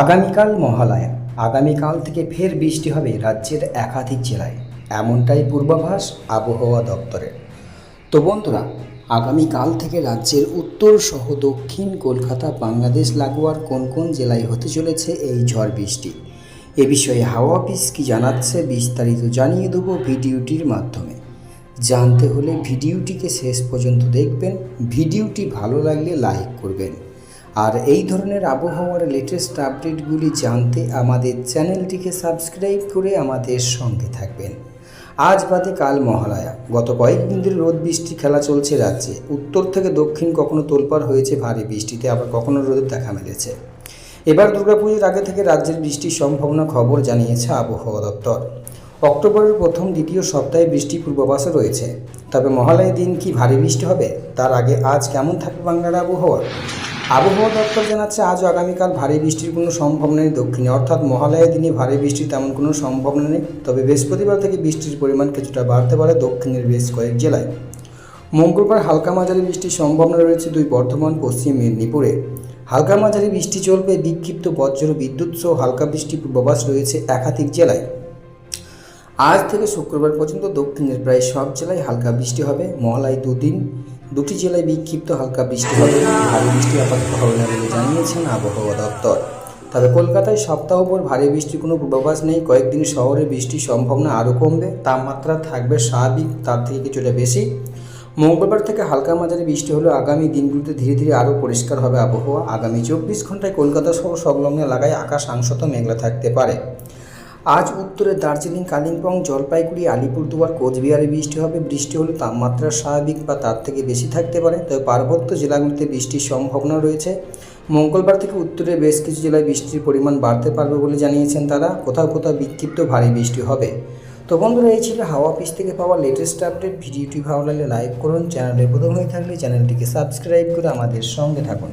আগামীকাল মহালয়া। আগামীকাল থেকে ফের বৃষ্টি হবে রাজ্যের একাধিক জেলায়। এমনটাই পূর্বাভাস আবহাওয়া দপ্তরের তো বন্ধুরা, আগামীকাল থেকে রাজ্যের উত্তর সহ দক্ষিণ কলকাতা, বাংলাদেশ, লাগোয়ার কোন কোন জেলায় হতে চলেছে এই ঝড় বৃষ্টি? এ বিষয়ে হাওয়া অফিস কি জানাচ্ছে বিস্তারিত জানিয়ে দেবো ভিডিওটির মাধ্যমে। জানতে হলে ভিডিওটিকে শেষ পর্যন্ত দেখবেন। ভিডিওটি ভালো লাগলে লাইক করবেন। আর এই ধরনের আবহাওয়ার লেটেস্ট আপডেটগুলি জানতে আমাদের চ্যানেলটিকে সাবস্ক্রাইব করে আমাদের সঙ্গে থাকবেন। আজ বাদে কাল মহালয়া। গত কয়েকদিন ধরে রোদ বৃষ্টি খেলা চলছে রাজ্যে। উত্তর থেকে দক্ষিণ কখনো তোলপাড় হয়েছে ভারী বৃষ্টিতে, আবার কখনো রোদের দেখা মিলেছে। এবার দুর্গাপুজোর আগে থেকে রাজ্যের বৃষ্টির সম্ভাবনা খবর জানিয়েছে আবহাওয়া দপ্তর। অক্টোবরের প্রথম দ্বিতীয় সপ্তাহে বৃষ্টি পূর্বাভাসও রয়েছে। তবে মহালয়ের দিন কি ভারী বৃষ্টি হবে? তার আগে আজ কেমন থাকবে বাংলার আবহাওয়া? আবহাওয়া দপ্তর জানাচ্ছে, আজ আগামীকাল ভারী বৃষ্টির কোনো সম্ভাবনা নেই দক্ষিণে। অর্থাৎ মহালয়ের দিনে ভারী বৃষ্টির তেমন কোনো সম্ভাবনা নেই, তবে বৃহস্পতিবার থেকে বৃষ্টির পরিমাণ কিছুটা বাড়তে পারে দক্ষিণের বেশ কয়েক জেলায়। মঙ্গলবার হালকা মাঝারি বৃষ্টির সম্ভাবনা রয়েছে দুই বর্ধমান, পশ্চিম মেদিনীপুরে। হালকা মাঝারি বৃষ্টি চলবে, বিক্ষিপ্ত বজ্র, বিদ্যুৎ সহ হালকা বৃষ্টির পূর্বাভাস রয়েছে একাধিক জেলায়। আজ থেকে শুক্রবার পর্যন্ত দক্ষিণের প্রায় সব জেলায় হালকা বৃষ্টি হবে মহালয় দুদিন। দুটি জেলায় বিক্ষিপ্ত হালকা বৃষ্টি হবে। ভারী বৃষ্টি আপাতত হবে না বলে জানিয়েছেন আবহাওয়া দপ্তর। তবে কলকাতায় সপ্তাহভর ভারী বৃষ্টির কোনো পূর্বাভাস নেই। কয়েকদিন শহরে বৃষ্টির সম্ভাবনা আরও কমবে। তাপমাত্রা থাকবে স্বাভাবিক, তার থেকে কিছুটা বেশি। মঙ্গলবার থেকে হালকা মাঝারি বৃষ্টি হলেও আগামী দিনগুলিতে ধীরে ধীরে আরও পরিষ্কার হবে আবহাওয়া। আগামী চব্বিশ ঘন্টায় কলকাতা সহ সংলগ্ন এলাকায় আকাশ আংশত মেঘলা থাকতে পারে। আজ উত্তরে দার্জিলিং, কালিম্পং, জলপাইগুড়ি, আলিপুরদুয়ার, কোচবিহারে বৃষ্টি হবে। বৃষ্টি হলে তাপমাত্রা স্বাভাবিক বা তার থেকে বেশি থাকতে পারে। তবে পার্বত্য জেলাগুলিতে বৃষ্টির সম্ভাবনা রয়েছে। মঙ্গলবার থেকে উত্তরে বেশ কিছু জেলায় বৃষ্টির পরিমাণ বাড়তে পারবে বলে জানিয়েছেন তারা। কোথাও কোথাও বিক্ষিপ্ত ভারী বৃষ্টি হবে। তো বন্ধুরা, এই ছিল হাওয়া অফিস থেকে পাওয়া লেটেস্ট আপডেট ভিডিওটি ভালো লাগলে লাইক করুন, চ্যানেলে প্রথম হয়ে থাকলে চ্যানেলটিকে সাবস্ক্রাইব করে আমাদের সঙ্গে থাকুন।